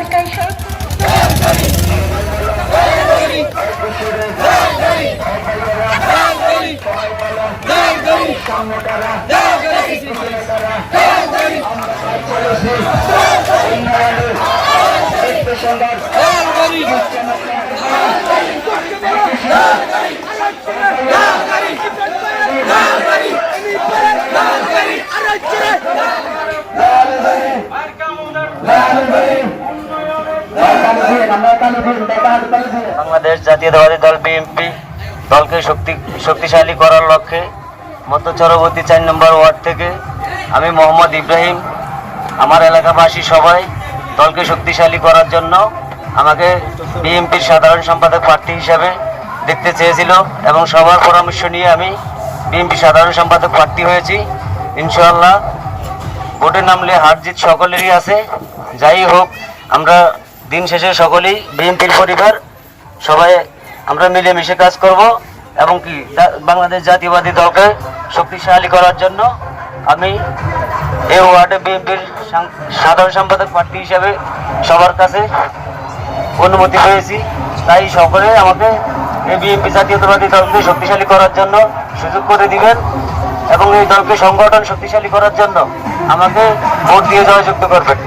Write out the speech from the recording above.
একটাই বাংলাদেশ জাতীয়তাবাদী দল বিএনপি দলকে শক্তি শক্তিশালী করার লক্ষ্যে মধ্য চরবর্তী চার নম্বর ওয়ার্ড থেকে আমি মোহাম্মদ ইব্রাহিম, আমার এলাকাবাসী সবাই দলকে শক্তিশালী করার জন্য আমাকে বিএনপির সাধারণ সম্পাদক প্রার্থী হিসাবে দেখতে চেয়েছিল এবং সবার পরামর্শ নিয়ে আমি বিএনপি সাধারণ সম্পাদক প্রার্থী হয়েছি। ইনশাআল্লাহ ভোটে নামলে হার জিত সকলেরই আছে। যাই হোক, আমরা দিন শেষে সকলেই বিএনপির পরিবার, সবাই আমরা মিলেমিশে কাজ করব এবং কি বাংলাদেশ জাতীয়বাদী দলকে শক্তিশালী করার জন্য আমি এই ওয়ার্ডে বিএনপির সাধারণ সম্পাদক প্রার্থী হিসাবে সবার কাছে অনুমতি পেয়েছি। তাই সকলে আমাকে এই বিএনপি জাতীয়তাবাদী দলকে শক্তিশালী করার জন্য সুযোগ করে দিবেন এবং এই দলকে সংগঠন শক্তিশালী করার জন্য আমাকে ভোট দিয়ে জয়যুক্ত করবেন।